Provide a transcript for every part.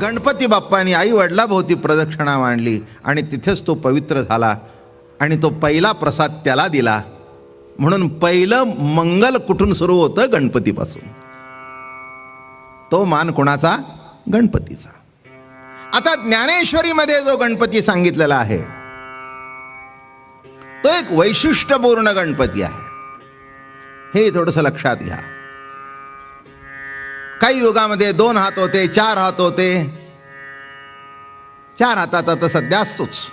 गणपती बाप्पानी आई वडिलाभोवती प्रदक्षिणा मांडली आणि तिथेच तो पवित्र झाला आणि तो पहिला प्रसाद त्याला दिला. म्हणून पहिलं मंगल कुठून सुरू होतं गणपतीपासून? तो मान कोणाचा? गणपतीचा. आता ज्ञानेश्वरीमध्ये जो गणपती सांगितलेला आहे तो एक वैशिष्ट्यपूर्ण गणपती आहे. हे थोडस लक्षात घ्या. काही युगामध्ये दोन हात होते चार हात होते. चार हातात तर सध्या असतोच.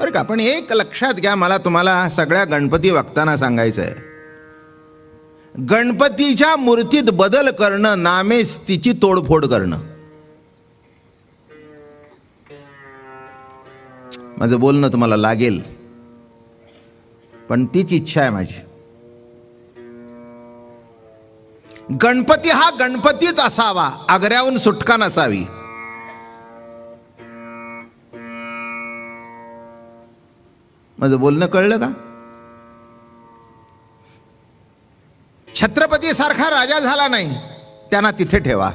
बरं का पण एक लक्षात घ्या मला तुम्हाला सगळ्या गणपती वागताना सांगायचं आहे गणपतीच्या मूर्तीत बदल करणं नामेच तिची तोडफोड करणं. माझं बोलणं तुम्हाला लागेल. पण तीच इच्छा आहे माझी. गणपती हा गणपतीच असावा आग्र्याहून सुटका नसावी. माझं बोलणं कळलं का? छत्रपती सारखा राजा झाला नाही त्यांना तिथे ठेवा.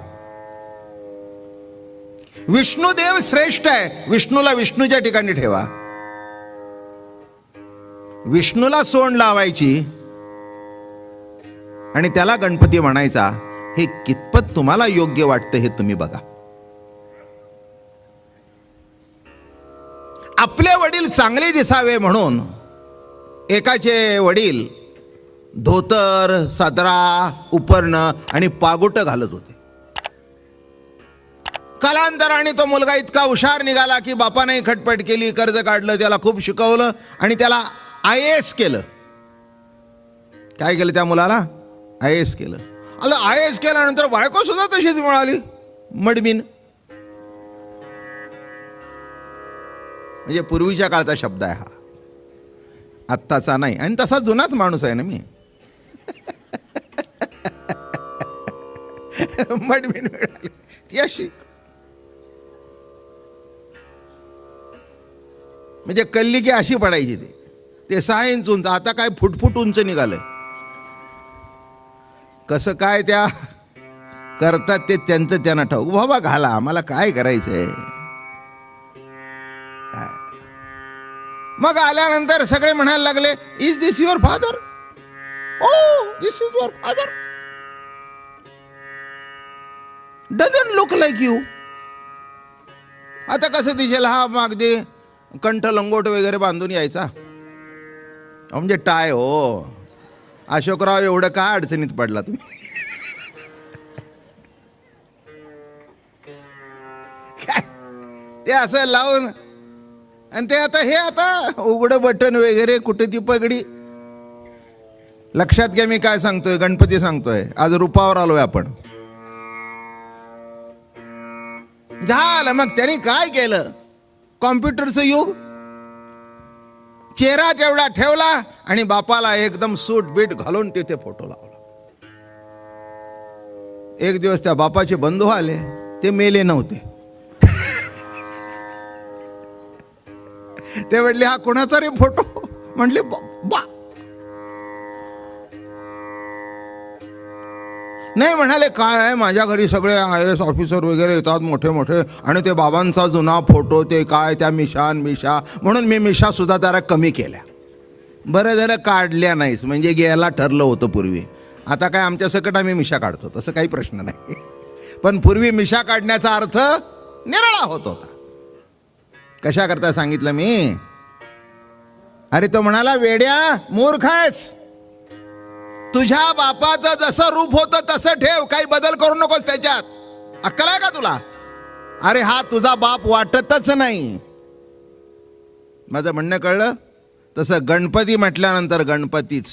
विष्णुदेव श्रेष्ठ आहे. विष्णूला विष्णूच्या ठिकाणी ठेवा. विष्णूला सोंड लावायची आणि त्याला गणपती म्हणायचा हे कितपत तुम्हाला योग्य वाटतं हे तुम्ही बघा. आपले वडील चांगले दिसावे म्हणून एकाचे वडील धोतर सदरा उपरणं आणि पागोट घालत होते. कालांतराने तो मुलगा इतका हुशार निघाला की बापाने खटपट केली कर्ज काढलं त्याला खूप शिकवलं आणि त्याला आय एस केलं. काय केलं त्या मुलाला? आय एस केलं. आता आय एस केल्यानंतर बायको सुद्धा तशीच मिळाली. मडबीन म्हणजे पूर्वीच्या काळचा शब्द आहे हा. आत्ताचा नाही. आणि तसा जुनाच माणूस आहे ना मी. मडबीन मिळाली. ती अशी. म्हणजे कल्ली की अशी पडायची ती. ते सहा इंच उंच आता काय फुटफुट उंच निघालं कसं काय त्या करतात ते त्यांचं त्यांना ठाऊक. बाबा घाला आम्हाला काय करायचंय? काय? मग आल्यानंतर सगळे म्हणायला लागले is this your father oh this is your father doesn't look like you आता कसं दिसेल हा मागदे? कंठ लंगोट वगैरे बांधून यायचा. म्हणजे टाय हो. अशोकराव एवढं काय अडचणीत पडला तुम्ही? ते असं लावून आणि ते आता हे आता उघडं बटन वगैरे कुठे ती पगडी. लक्षात घ्या मी काय सांगतोय गणपती सांगतोय. आज रूपावर आलोय आपण. झालं मग त्यांनी काय केलं? कॉम्प्युटरचं युग. चेहरा तेवढा ठेवला आणि बापाला एकदम सूट बीट घालून तिथे फोटो लावला. एक दिवस त्या बापाचे बंधू आले ते मेले नव्हते. ते म्हटले हा कोणाचा रे फोटो? म्हटले "बा नाही म्हणाले काय आहे? माझ्या घरी सगळे आय एस ऑफिसर वगैरे येतात मोठे मोठे आणि ते बाबांचा जुना फोटो ते काय? त्या मिशान मिशा. म्हणून मी मिशासुद्धा त्याला कमी केल्या. बरं झालं काढल्या नाहीस. म्हणजे घ्यायला ठरलं होतं पूर्वी. आता काय आमच्या सकट आम्ही मिशा काढतो तसं काही प्रश्न नाही. पण पूर्वी मिशा काढण्याचा अर्थ निराळा होत होता. कशा करता सांगितलं मी? अरे तो म्हणाला वेड्या मूर्ख आहेस. तुझ्या बापाचं जसं रूप होतं तसं ठेव. काही बदल करू नकोस त्याच्यात. अक्कल आहे का तुला? अरे हा तुझा बाप वाटतच नाही. माझं म्हणणं कळलं? तसं गणपती म्हटल्यानंतर गणपतीच.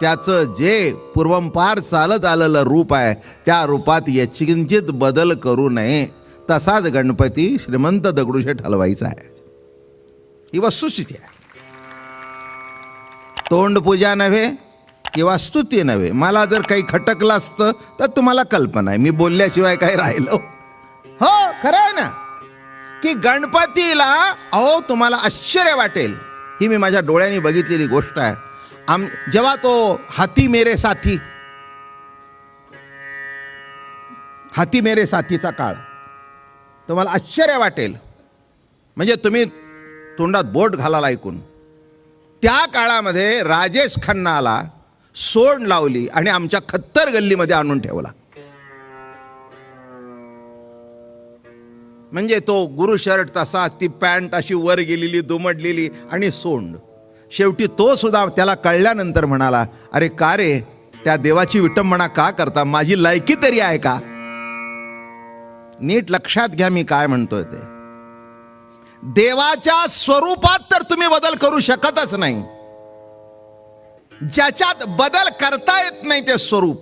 त्याचं जे पूर्वंपार चालत आलेलं रूप आहे त्या रूपात यचिंचित बदल करू नये. तसाच गणपती श्रीमंत दगडूशेठ हलवायचा आहे. ही वस्तुस्थिती आहे. तोंड पूजा नव्हे किंवा स्तुती नव्हे. मला जर काही खटकलं असतं तर तुम्हाला कल्पना आहे. मी बोलल्याशिवाय काही राहिलो. हो खरं आहे ना? की गणपतीला अहो तुम्हाला आश्चर्य वाटेल. ही मी माझ्या डोळ्यांनी बघितलेली गोष्ट आहे. आम जेव्हा तो हाती मेरे साथी हाती मेरे साथीचा काळ तुम्हाला आश्चर्य वाटेल. म्हणजे तुम्ही तोंडात बोट घालाल ऐकून. त्या काळामध्ये राजेश खन्नाला सोंड लावली आणि आमच्या खत्तर गल्लीमध्ये आणून ठेवला. म्हणजे तो गुरु शर्ट तसा ती पॅन्ट अशी वर गेलेली दुमडलेली आणि सोंड. शेवटी तो सुद्धा त्याला कळल्यानंतर म्हणाला अरे का रे त्या देवाची विटंबना का करता? माझी लायकी तरी आहे का? नीट लक्षात घ्या मी काय म्हणतोय ते. देवाच्या स्वरूपात तर तुम्ही बदल करू शकतच नाही. ज्याच्यात बदल करता येत नाही ते स्वरूप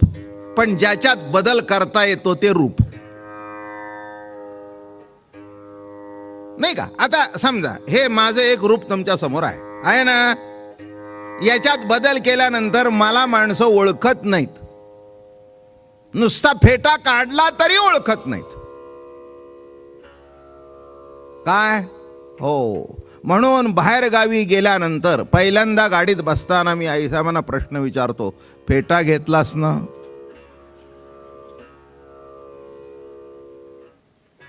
पण ज्याच्यात बदल करता येतो ते रूप. नाही का? आता समजा हे माझं एक रूप तुमच्यासमोर आहे. आहे ना? याच्यात बदल केल्यानंतर मला माणसं ओळखत नाहीत. नुसता फेटा काढला तरी ओळखत नाहीत. काय? हो. म्हणून बाहेरगावी गेल्यानंतर पहिल्यांदा गाडीत बसताना मी आईसाहेबांना प्रश्न विचारतो फेटा घेतलास ना?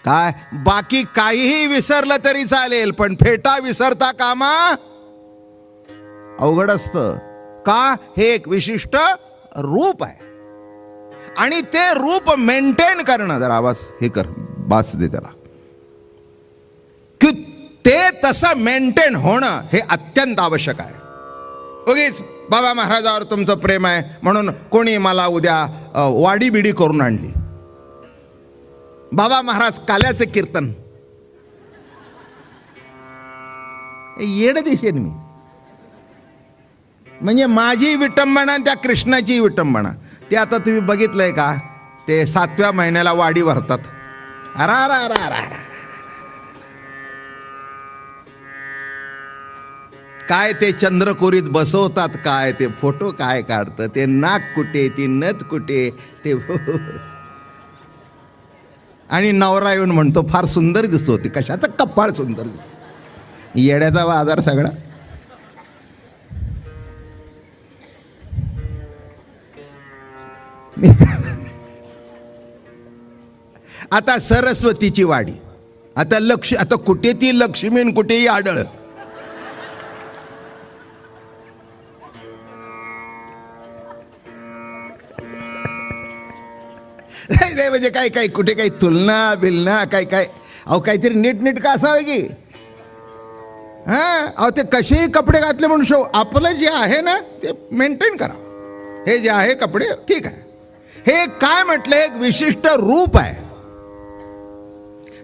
काय? बाकी काहीही विसरलं तरी चालेल पण फेटा विसरता कामा? अवघड असतं. का? हे एक विशिष्ट रूप आहे. आणि ते रूप मेंटेन करणं जरा आवाज हे कर बास दे त्याला. की ते तसं मेंटेन होणं हे अत्यंत आवश्यक आहे. उगीच बाबा महाराजावर तुमचं प्रेम आहे म्हणून कोणी मला उद्या वाडीबिडी करून आणली. बाबा महाराज काल्याचं कीर्तन. येड दिसेन मी. म्हणजे माझी विटंबना त्या कृष्णाची विटंबना ते आता तुम्ही बघितलंय का? ते सातव्या महिन्याला वाडी भरतात. अरा अरा अरा अरा काय ते चंद्रकोरीत बसवतात काय ते फोटो काय काढतं ते नाक कुठे ती नथ कुठे ते आणि नवरा येऊन म्हणतो फार सुंदर दिसतो ते. कशाचं कपाळ सुंदर दिसतो? येड्याचा बाजार सगळा. आता सरस्वतीची वाडी. आता लक्ष आता कुठे ती लक्ष्मीन कुठेही आढळ नाही नाही, म्हणजे काय काय कुठे काही तुलना बिलना काय काय? अहो काहीतरी नीट नीट का असावे की? हा? अहो ते कसेही कपडे घातले म्हणून शो आपलं जे आहे ना ते मेंटेन करा. हे जे आहे कपडे ठीक आहे. हे काय म्हटलं? एक विशिष्ट रूप आहे.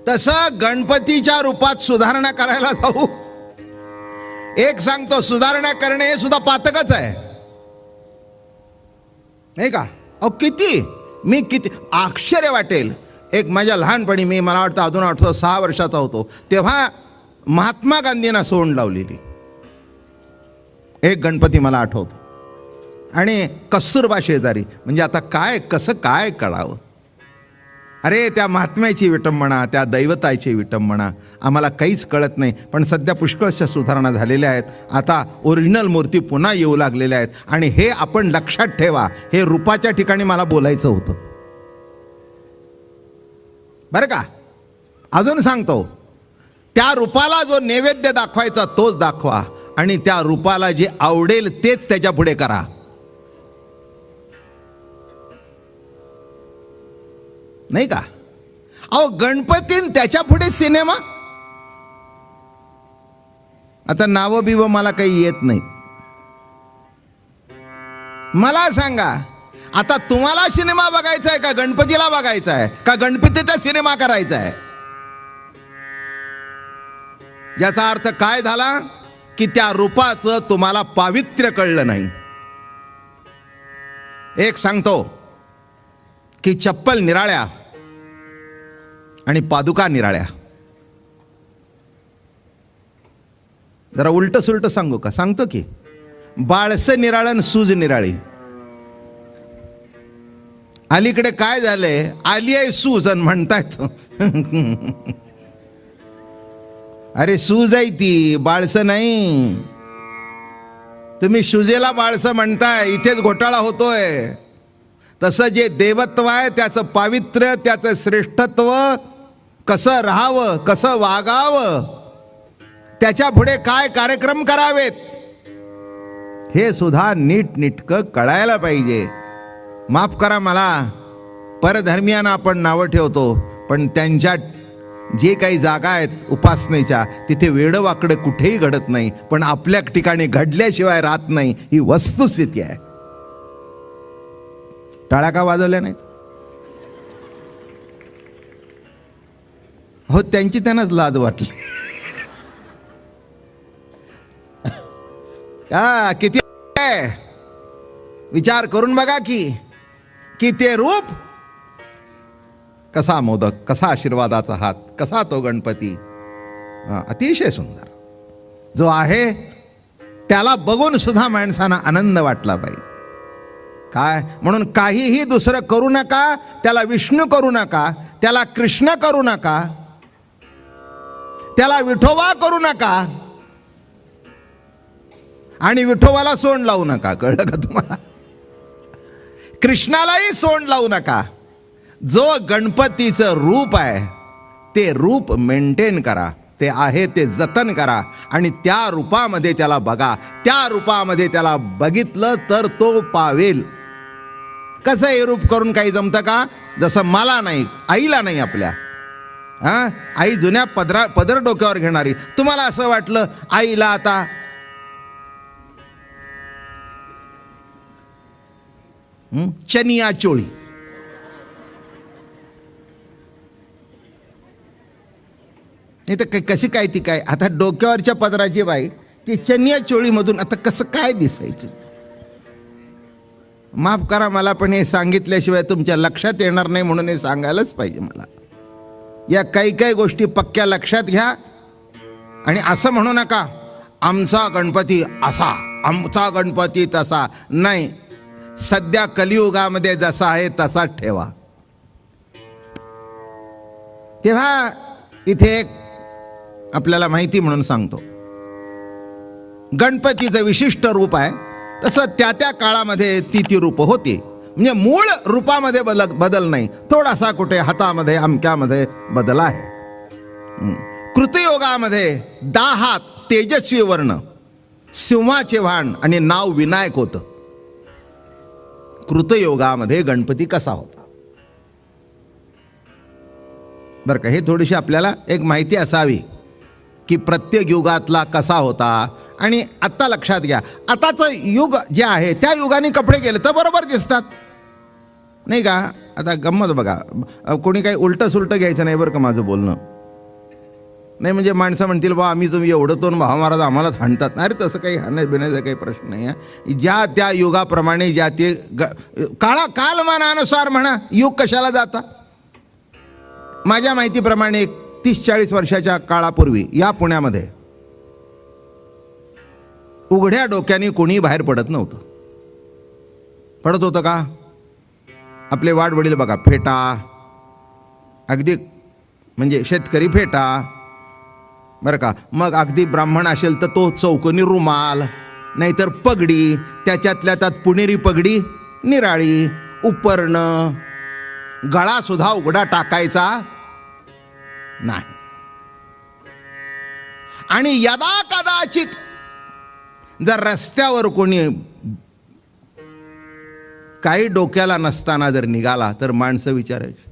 तसं गणपतीच्या रूपात सुधारणा करायला जाऊ. एक सांगतो सुधारणा करणे हे सुद्धा पातकच आहे. नाही का? अहो किती? मी किती आश्चर्य वाटेल. एक माझ्या लहानपणी मी मला वाटतं अजून आठवतो सहा वर्षाचा होतो. तेव्हा महात्मा गांधींना सोंड लावलेली. एक गणपती मला आठवतो. आणि कस्तुरबा शेजारी. म्हणजे आता काय कसं काय कळावं? अरे त्या महात्म्याची विटंबना त्या दैवताची विटंबना. आम्हाला काहीच कळत नाही पण सध्या पुष्कळशा सुधारणा झालेल्या आहेत. आता ओरिजिनल मूर्ती पुन्हा येऊ लागलेल्या आहेत. आणि हे आपण लक्षात ठेवा हे रूपाच्या ठिकाणी मला बोलायचं होतं. बरं का? अजून सांगतो. त्या रूपाला जो नैवेद्य दाखवायचा तोच दाखवा. आणि त्या रूपाला जे आवडेल तेच त्याच्या पुढे करा. नाही का? अहो गणपतीन त्याच्या पुढे सिनेमा? आता नावं बिव मला काही येत नाही मला सांगा आता तुम्हाला सिनेमा बघायचा आहे का गणपतीला बघायचा आहे का गणपतीचा सिनेमा करायचा आहे याचा अर्थ काय झाला की त्या रूपाचं तुम्हाला पावित्र्य कळलं नाही. एक सांगतो की चप्पल निराळ्या आणि पादुका निराळ्या. जरा उलट सुलट सांगू का? सांगतो की बाळसं निराळन सूज निराळी. अलीकडे काय झालंय? आली आहे सूज आणि म्हणतायत. अरे सूज आहे ती बाळसं नाही. तुम्ही शुजेला बाळसं म्हणताय इथेच घोटाळा होतोय. तसं जे देवत्व आहे त्याचं पावित्र्य त्याचं श्रेष्ठत्व कसं राहावं कसं वागावं त्याच्या पुढे काय कार्यक्रम करावेत हे सुद्धा नीटनिटकं कळायला पाहिजे. माफ करा मला परधर्मियांना आपण नावं ठेवतो पण त्यांच्या जे काही जागा आहेत उपासनेच्या तिथे वेडवाकडे कुठेही घडत नाही पण आपल्या ठिकाणी घडल्याशिवाय राहत नाही ही वस्तुस्थिती आहे. टाळाका का वाजवल्या नाहीत? हो त्यांची त्यांनाच लाज वाटली. हा किती विचार करून बघा की. की ते रूप? कसा मोदक कसा आशीर्वादाचा हात कसा तो गणपती? हा, अतिशय सुंदर. जो आहे त्याला बघून सुद्धा माणसांना आनंद वाटला पाहिजे काय? म्हणून काहीही दुसरं करू नका त्याला विष्णू करू नका त्याला कृष्ण करू नका त्याला विठोबा करू नका. आणि विठोबाला सोंड लावू नका. कळलं का तुम्हाला? कृष्णालाही सोंड लावू नका. जो गणपतीचं रूप आहे ते रूप मेंटेन करा. ते आहे ते जतन करा. आणि त्या रूपामध्ये त्याला बघा. त्या रूपामध्ये त्याला बघितलं तर तो पावेल. कसं हे रूप करून काही जमतं का? जसं मला नाही आईला नाही आपल्या. हा? आई जुन्या पदरा पदर डोक्यावर घेणारी. तुम्हाला असं वाटलं आईला आता चनिया चोळी. नाही तर कशी काय ती काय? आता डोक्यावरच्या पदराची बाई ती चनिया चोळीमधून आता कसं काय दिसायचं? माफ करा मला पण हे सांगितल्याशिवाय तुमच्या लक्षात येणार नाही म्हणून हे सांगायलाच पाहिजे मला. या काही काही गोष्टी पक्क्या लक्षात घ्या. आणि असं म्हणू नका आमचा गणपती असा आमचा गणपती तसा नाही. सध्या कलियुगामध्ये जसा आहे तसा ठेवा. तेव्हा इथे एक आपल्याला माहिती म्हणून सांगतो. गणपतीचं विशिष्ट रूप आहे. तसं त्या त्या काळामध्ये ती ती रूपं होती. म्हणजे मूळ रूपामध्ये बदल बदल नाही. थोडासा कुठे हातामध्ये अमक्यामध्ये बदल आहे. कृतयोगामध्ये दाहात तेजस्वी वर्ण सिंहाचे वाण आणि नाव विनायक होतं. कृतयोगामध्ये गणपती कसा होता? बरं का हे थोडीशी आपल्याला एक माहिती असावी की प्रत्येक युगातला कसा होता. आणि आत्ता लक्षात घ्या आताचं युग जे आहे त्या युगाने कपडे केले तर बरोबर दिसतात. नाही का? आता गंमत बघा. कोणी काही उलटं सुलटं घ्यायचं नाही बरं का माझं बोलणं? नाही म्हणजे माणसं म्हणतील बा आम्ही तुम्ही एवढं तोन भाव महाराज आम्हालाच हाणतात. अरे तसं काही हाणण्या बिण्याचा काही प्रश्न नाही आहे. ज्या त्या युगाप्रमाणे ज्या ते ग काळा कालमानानुसार म्हणा युग कशाला जाता? माझ्या माहितीप्रमाणे एक तीस चाळीस वर्षाच्या काळापूर्वी या पुण्यामध्ये उघड्या डोक्याने कोणी बाहेर पडत नव्हतं. पडत होतं का? आपले वाडवडील बघा फेटा. अगदी म्हणजे शेतकरी फेटा. बरं का? मग अगदी ब्राह्मण असेल तर तो चौकोनी रुमाल नाहीतर पगडी त्याच्यातल्या त्यात पुणेरी पगडी निराळी उपरणं. गळा सुद्धा उघडा टाकायचा नाही. आणि यदा कदाचित जर रस्त्यावर कोणी काही डोक्याला नसताना जर निघाला तर माणसं विचारायची.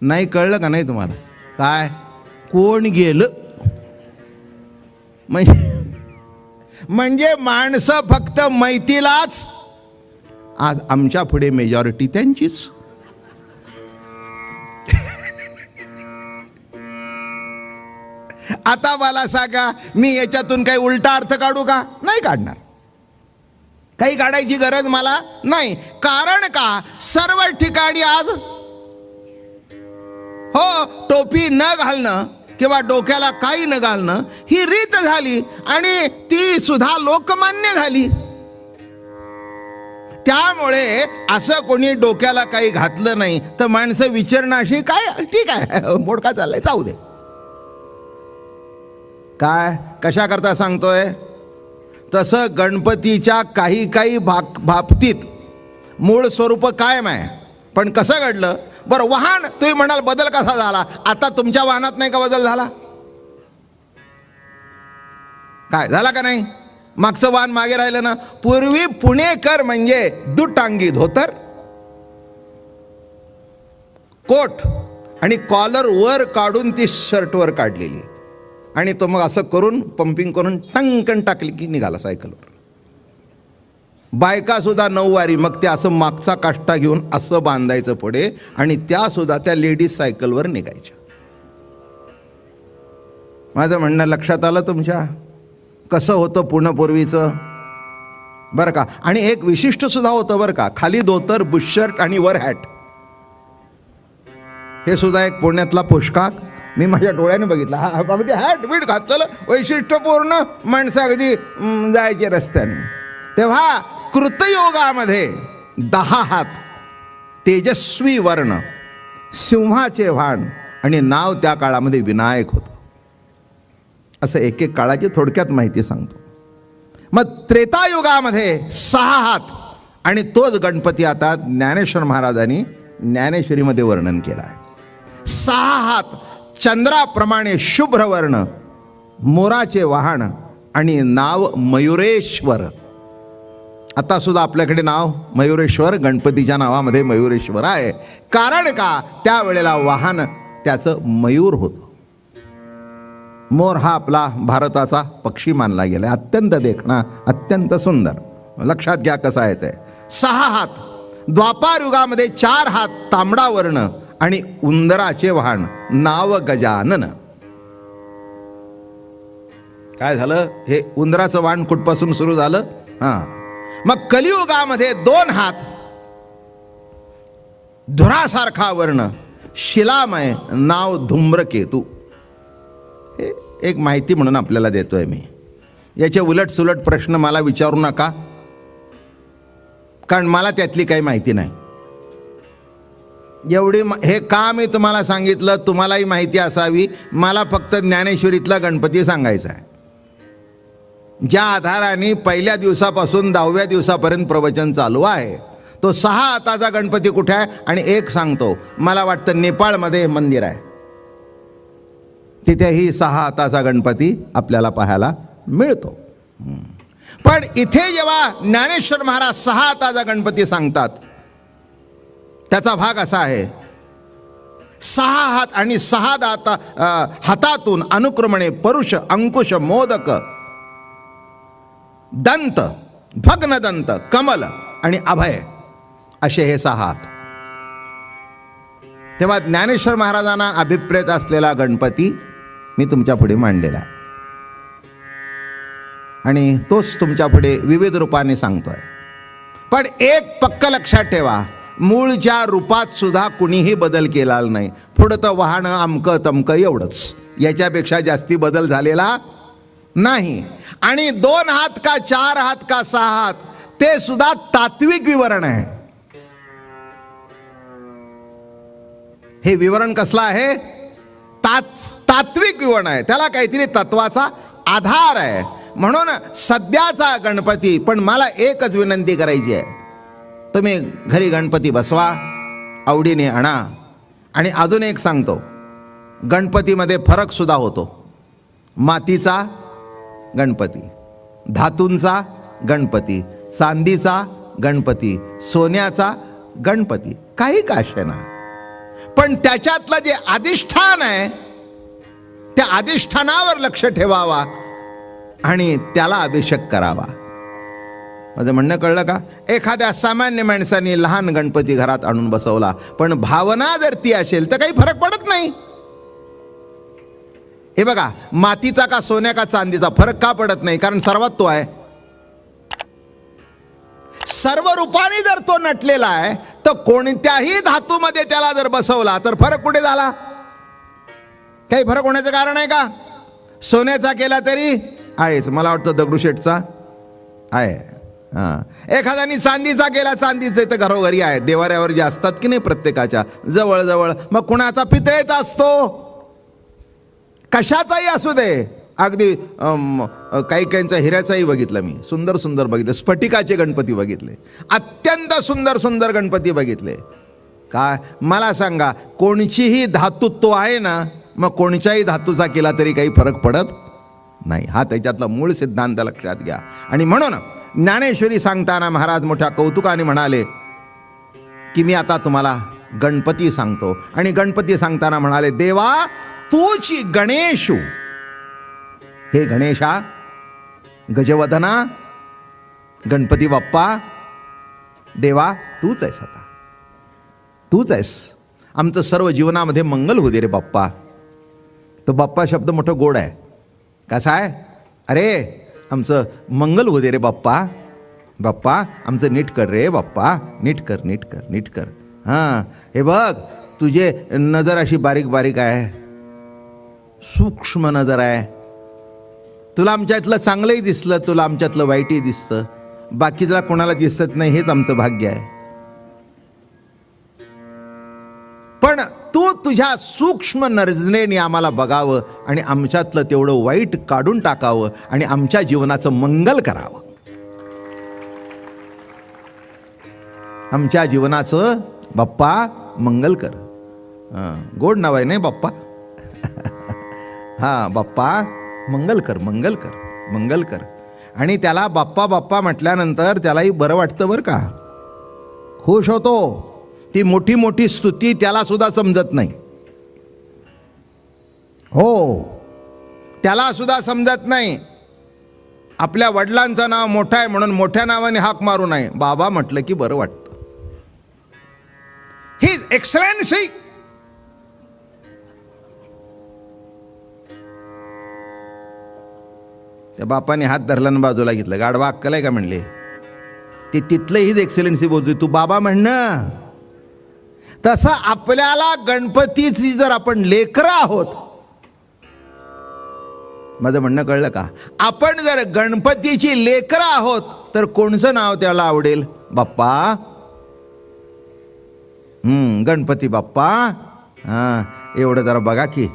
नाही कळलं का नाही तुम्हाला? काय? कोण गेलं? म्हणजे म्हणजे माणसं फक्त मैतीलाच. आज आमच्या पुढे मेजॉरिटी त्यांचीच. आता मला सांगा मी याच्यातून काही उलटा अर्थ काढू का? नाही काढणार. काही काढायची गरज मला नाही. कारण का? सर्व ठिकाणी आज हो टोपी न घालणं किंवा डोक्याला काही न घालणं ही रीत झाली आणि ती सुद्धा लोकमान्य झाली. त्यामुळे असं कोणी डोक्याला काही घातलं नाही. तर माणसं विचारणं अशी काय? ठीक आहे. मोडका चाललाय. जाऊ दे. काय? कशा करता सांगतोय? तसं गणपतीच्या काही काही भाग बाबतीत मूळ स्वरूप कायम आहे. पण कसं घडलं? बरं वाहन तुम्ही म्हणाल बदल कसा झाला? आता तुमच्या वाहनात नाही का बदल झाला? काय झाला का नाही? मागचं वाहन मागे राहिलं ना? पूर्वी पुणेकर म्हणजे दुटांगी धोतर कोट आणि कॉलर वर काढून ती शर्टवर काढलेली. आणि तो मग असं करून पंपिंग करून टंकन टाकली की निघाला सायकलवर बायका सुद्धा नऊवारी मग ते असं मागचा काष्टा घेऊन असं बांधायचं पुढे आणि त्या सुद्धा त्या लेडीज सायकलवर निघायच्या. माझं म्हणणं लक्षात आलं तुमच्या? कसं होतं पुणपूर्वीचं बरं का? आणि एक विशिष्ट सुद्धा होतं बरं का? खाली धोतर बुशर्ट आणि वर हॅट हे सुद्धा एक पुण्यातला पोशाख मी माझ्या डोळ्याने बघितला. हा बाबा ते हॅट बीट घातलेलं वैशिष्ट्यपूर्ण माणसं अगदी जायचे रस्त्याने. तेव्हा कृतयोगामध्ये दहा हात तेजस्वी वर्ण सिंहाचे वाण आणि नाव त्या काळामध्ये विनायक होतं. असं एक एक काळाची थोडक्यात माहिती सांगतो. मग त्रेतायुगामध्ये सहा हात आणि तोच गणपती आता ज्ञानेश्वर महाराजांनी ज्ञानेश्वरीमध्ये वर्णन केला आहे. सहा हात चंद्राप्रमाणे शुभ्र वर्ण मोराचे वाहन आणि नाव मयुरेश्वर. आता सुद्धा आपल्याकडे नाव मयुरेश्वर गणपतीच्या नावामध्ये मयुरेश्वर आहे. कारण का? त्यावेळेला वाहन त्याचं मयूर होतं. मोर हा आपला भारताचा पक्षी मानला गेला. अत्यंत देखणा अत्यंत सुंदर. लक्षात घ्या कसा आहे ते. सहा हात. द्वापार युगामध्ये चार हात तांबडा वर्ण आणि उंदराचे वाहन. नाव गजानन काय झालं? हे उंदराचं वाण कुठपासून सुरू झालं? हा. मग कलियुगामध्ये दोन हात. धुरासारखा वर्ण. शिलामय. नाव धूम्रकेतू. हे एक माहिती म्हणून आपल्याला देतोय मी. याचे उलट सुलट प्रश्न मला विचारू नका. कारण मला त्यातली काही माहिती नाही. एवढी हे का मी तुम्हाला सांगितलं? तुम्हालाही माहिती असावी. मला फक्त ज्ञानेश्वरीतला गणपती सांगायचा आहे. ज्या आधाराने पहिल्या दिवसापासून दहाव्या दिवसापर्यंत प्रवचन चालू आहे. तो सहा हाताचा गणपती कुठे आहे? आणि एक सांगतो मला वाटतं नेपाळमध्ये मंदिर आहे. तिथेही सहा हाताचा गणपती आपल्याला पाहायला मिळतो. पण इथे जेव्हा ज्ञानेश्वर महाराज सहा हाताचा गणपती सांगतात त्याचा भाग असा आहे. सहा हात आणि सहा दाता हातातून अनुक्रमणे परुष अंकुश मोदक दंत भग्न दंत कमल आणि अभय असे हे सहा हात. तेव्हा ज्ञानेश्वर महाराजांना अभिप्रेत असलेला गणपती मी तुमच्यापुढे मांडलेला आणि तोच तुमच्यापुढे विविध रूपाने सांगतोय. पण एक पक्क लक्षात ठेवा मूळच्या रूपात सुद्धा कुणीही बदल केला नाही. पुढं तर वाहनं अमकं तमकं एवढंच. याच्यापेक्षा जास्ती बदल झालेला नाही. आणि दोन हात का चार हात का सहा हात ते सुद्धा तात्विक विवरण आहे. हे विवरण कसलं आहे? तात तात्विक विवरण आहे. त्याला काहीतरी तत्वाचा आधार आहे. म्हणून सध्याचा गणपती पण मला एकच विनंती करायची आहे. तुम्ही घरी गणपती बसवा आवडीने आणा. आणि अजून एक सांगतो गणपतीमध्ये फरकसुद्धा होतो. मातीचा गणपती धातूंचा गणपती चांदीचा गणपती सोन्याचा गणपती काही काशे ना. पण त्याच्यातलं जे अधिष्ठान आहे त्या अधिष्ठानावर लक्ष ठेवावा आणि त्याला अभिषेक करावा. माझं म्हणणं कळलं का? एखाद्या सामान्य माणसाने लहान गणपती घरात आणून बसवला पण भावना जर ती असेल तर काही फरक पडत नाही. हे बघा मातीचा का सोन्या का चांदीचा फरक का पडत नाही? कारण सर्वात तो आहे. सर्व रूपाने जर तो नटलेला आहे तर कोणत्याही धातूमध्ये त्याला जर बसवला तर फरक कुठे झाला? काही फरक होण्याचं कारण आहे का? सोन्याचा केला तरी आहेच. मला वाटतं दगडूशेठचा आहे. हां. एखाद्यानी चांदीचा केला चांदीचे तर घरोघरी आहे. देवाऱ्यावर जे असतात की नाही प्रत्येकाच्या? जवळजवळ. मग कुणाचा पितळेचा असतो? कशाचाही असू दे. अगदी काही काहींचा हिऱ्याचाही बघितलं मी. सुंदर सुंदर बघितलं. स्फटिकाचे गणपती बघितले. अत्यंत सुंदर सुंदर गणपती बघितले. काय? मला सांगा कोणचीही धातुत्व आहे ना मग कोणत्याही धातूचा केला तरी काही फरक पडत नाही. हा त्याच्यातला मूळ सिद्धांत लक्षात घ्या. आणि म्हणून ज्ञानेश्वरी सांगताना महाराज मोठ्या कौतुकाने म्हणाले की मी आता तुम्हाला गणपती सांगतो. आणि गणपती सांगताना म्हणाले देवा तूची गणेशू. हे गणेशा गजवदना गणपती बाप्पा देवा तूच आहेस आता. तूच आहेस. आमचं सर्व जीवनामध्ये मंगल होऊ दे रे बाप्पा. तो बाप्पा शब्द मोठं गोड आहे. कसा आहे? अरे आमचं मंगल होऊ दे रे बाप्पा. बाप्पा आमचं नीट कर रे बाप्पा. नीट कर नीट कर नीट कर. हां हे बघ तुझे नजर अशी बारीक बारीक आहे. सूक्ष्म नजर आहे. तुला आमच्यातलं चांगलंही दिसलं तुला आमच्यातलं वाईटही दिसतं. बाकीला कोणाला दिसत नाही हेच आमचं भाग्य आहे. पण तू तुझ्या सूक्ष्म नजरेने आम्हाला बघावं आणि आमच्यातलं तेवढं वाईट काढून टाकावं आणि आमच्या जीवनाचं मंगल करावं. आमच्या जीवनाचं बाप्पा मंगल कर. हां गोड नाव आहे नाही बाप्पा? हां बाप्पा मंगल कर मंगल कर मंगल कर. आणि त्याला बाप्पा बाप्पा म्हटल्यानंतर त्यालाही बरं वाटतं बरं का? खुश होतो. ती मोठी मोठी स्तुती त्याला सुद्धा समजत नाही. हो. त्याला सुद्धा समजत नाही. आपल्या वडिलांचं नाव मोठं आहे म्हणून मोठ्या नावाने हाक मारू नये. बाबा म्हटलं की बरं वाटतं. ही एक्सलन्सी त्या बापाने हात धरला बाजूला घेतलं. गाडवा अक्कल आहे का म्हणले? ते तिथलं हीच एक्सलन्सी बोलतोय. तू बाबा म्हणणं. तसं आपल्याला गणपतीची जर आपण लेकरं आहोत माझं म्हणणं कळलं का? आपण जर गणपतीची लेकरं आहोत तर कोणचं नाव त्याला आवडेल? बाप्पा. हम्म गणपती बाप्पा. हां एवढं जरा बघा की.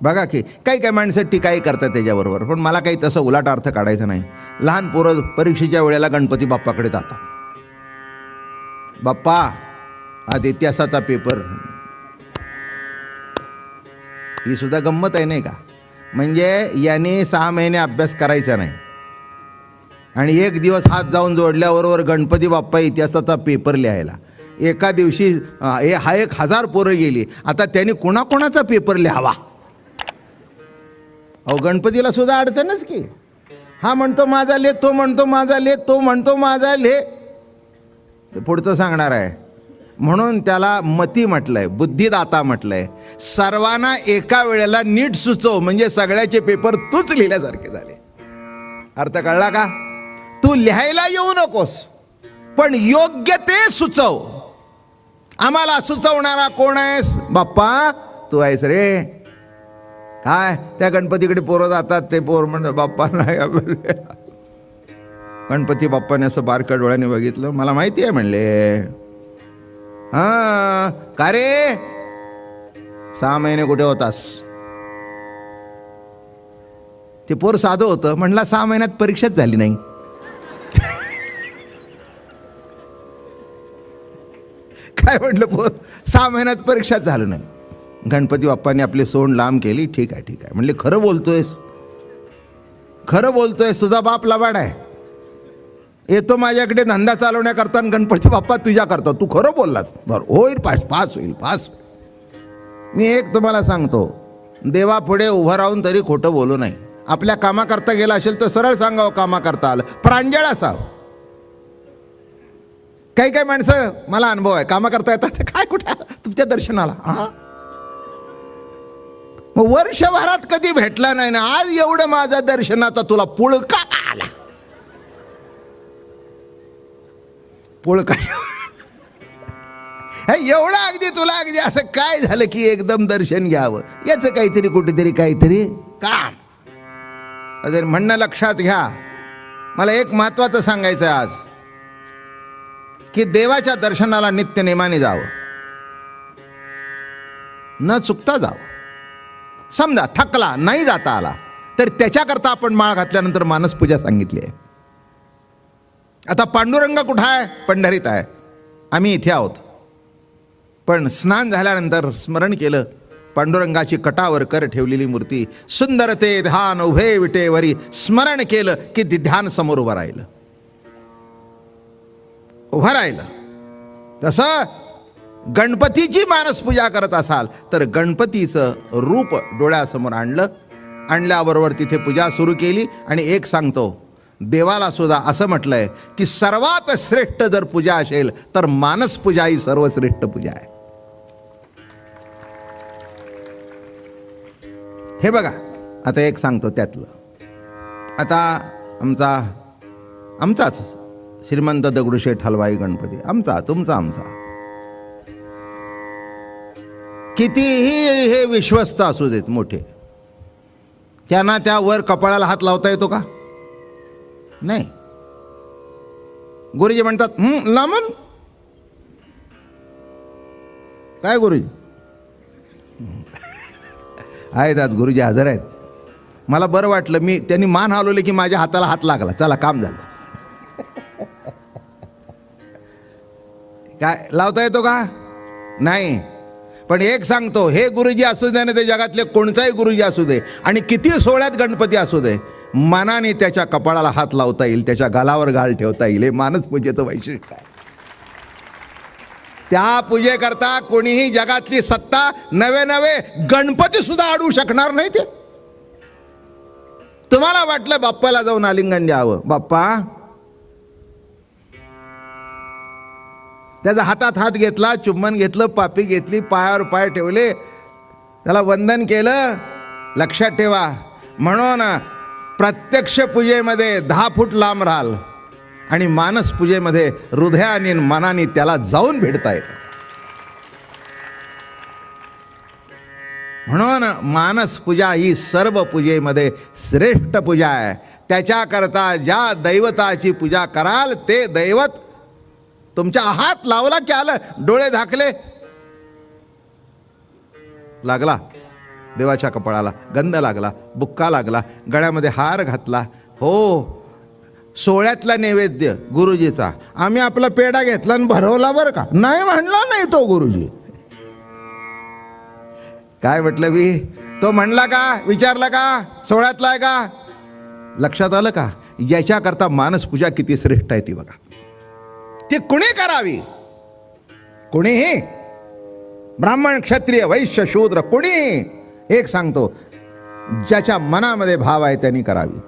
बघा की काही काही माणसं टीकाही करतात त्याच्याबरोबर पण मला काही तसं उलाट अर्थ काढायचा नाही. लहान पोरं परीक्षेच्या वेळेला गणपती बाप्पाकडे जातात. बाप्पा आज इतिहासाचा पेपर ही सुद्धा गंमत आहे नाही का? म्हणजे याने सहा महिने अभ्यास करायचा नाही. आणि एक दिवस हात जाऊन जोडल्याबरोबर गणपती बाप्पा इतिहासाचा पेपर लिहायला. एका दिवशी हे हा एक हजार पोरं गेली. आता त्यांनी कोणाकोणाचा पेपर लिहावा? अहो गणपतीला सुद्धा अडचणच की. हा म्हणतो माझा लेख तो म्हणतो माझा लेख तो म्हणतो माझा ले ते पुढचं सांगणार आहे. म्हणून त्याला मती म्हटलंय बुद्धिदाता म्हटलंय. सर्वांना एका वेळेला नीट सुचव म्हणजे सगळ्याचे पेपर तूच लिहिल्यासारखे झाले. अर्थ कळला का? तू लिहायला येऊ नकोस पण योग्य ते सुचव. आम्हाला सुचवणारा कोण आहेस? बाप्पा तू आहेस रे. काय? त्या गणपतीकडे पोरं जातात ते पोर म्हणतात बाप्पा नाही गणपती बाप्पाने असं बारका डोळ्याने बघितलं. मला माहिती आहे म्हणले. हा का रे सहा महिने कुठे होतास? ते पोर साधं होतं म्हणला सहा महिन्यात परीक्षाच झाली नाही. काय म्हटलं पोर? सहा महिन्यात परीक्षाच झालं नाही. गणपती बाप्पाने आपली सोंड लांब केली ठीक आहे ठीक आहे. म्हणले खरं बोलतोयस. खरं बोलतोयस तुझा बाप लबाड आहे. येतो माझ्याकडे धंदा चालवण्याकरता आणि गणपती बाप्पा तुझ्या करता. तू खरं बोललास. बरं होईल पास पास होईल पास. मी एक तुम्हाला सांगतो. देवापुढे उभं राहून तरी खोटं बोलू नये. आपल्या कामाकरता गेला असेल तर सरळ सांगावं कामाकरता आलं. प्रांजळ असावं. काही काही माणसं मला अनुभव आहे. कामाकरता येतात काय कुठे? तुमच्या दर्शनाला. हा? मग वर्षभरात कधी भेटला नाही ना? आज एवढं माझा दर्शनाचा तुला पुळका का आला. पोळ काय एवढं अगदी तुला अगदी असं काय झालं की एकदम दर्शन घ्यावं? याचं काहीतरी कुठेतरी काहीतरी काम. अजून म्हणणं लक्षात घ्या. मला एक महत्वाचं सांगायचं आहे आज. की देवाच्या दर्शनाला नित्य नेमाने जावं. न चुकता जावं. समजा थकला नाही जाता आला तर त्याच्याकरता आपण माळ घातल्यानंतर मानसपूजा सांगितली आहे. आता पांडुरंग कुठं आहे? पंढरीत आहे. आम्ही इथे आहोत. पण स्नान झाल्यानंतर स्मरण केलं. पांडुरंगाची कटावर कर ठेवलेली मूर्ती सुंदर ते ध्यान उभे विटेवरी स्मरण केलं की ती ध्यान समोर उभं राहिलं. उभं राहिलं. तसं गणपतीची मानसपूजा करत असाल तर गणपतीचं रूप डोळ्यासमोर आणलं. आणल्याबरोबर तिथे पूजा सुरू केली आणि एक सांगतो देवाला सुद्धा असं म्हटलंय की सर्वात श्रेष्ठ जर पूजा असेल तर मानस पूजा ही सर्वश्रेष्ठ पूजा आहे. हे बघा आता एक सांगतो त्यातलं. आता आमचा आमचाच श्रीमंत दगडूशेठ हलवाई गणपती आमचा तुमचा आमचा. कितीही हे विश्वस्त असू देत मोठे त्यांना त्या वर कपाळाला हात लावता येतो का? नाही. गुरुजी म्हणतात लामन काय गुरुजी? आहेत आज गुरुजी हजर आहेत. मला बरं वाटलं मी त्यांनी मान हलवले की माझ्या हाताला हात लागला. चला काम झालं. काय लावता येतो का? नाही. पण एक सांगतो हे गुरुजी असू दे ना ते जगातले कोणताही गुरुजी असू दे आणि किती सोहळ्यात गणपती असू दे मनाने त्याच्या कपाळाला हात लावता येईल त्याच्या गालावर गाल ठेवता येईल. हे मानस पूजेचं वैशिष्ट्य आहे. त्या पूजेकरता कोणीही जगातली सत्ता नवे नवे गणपती सुद्धा अडवू शकणार नाही ते. तुम्हाला वाटलं बाप्पाला जाऊन आलिंगन द्यावं. बाप्पा त्याचा हातात हात घेतला चुंबन घेतलं पापी घेतली पायावर पाय ठेवले. त्याला वंदन केलं लक्षात ठेवा. म्हणून प्रत्यक्ष पूजेमध्ये दहा फूट लांब राहाल. आणि मानस पूजेमध्ये हृदयाने आणि मनाने त्याला जाऊन भेटता येतं. म्हणून मानस पूजा ही सर्व पूजेमध्ये श्रेष्ठ पूजा आहे. त्याच्याकरता ज्या दैवताची पूजा कराल ते दैवत तुमच्या हात लावला की आलं डोळे झाकले. लागला. देवाच्या कपाळाला गंध लागला बुक्का लागला गळ्यामध्ये हार घातला. हो सोहळ्यातला नैवेद्य गुरुजीचा. आम्ही आपला पेढा घेतला आणि भरवला बरं का? नाही म्हणला नाही तो गुरुजी. काय म्हटलं मी तो म्हणला का? विचारला का? सोहळ्यातला आहे का? लक्षात आलं का? याच्याकरता मानसपूजा किती श्रेष्ठ आहे ती बघा. ती कुणी करावी? कुणीही ब्राह्मण क्षत्रिय वैश्य शूद्र कुणीही एक सांगतो ज्याच्या मनामध्ये भाव आहे त्यांनी करावी.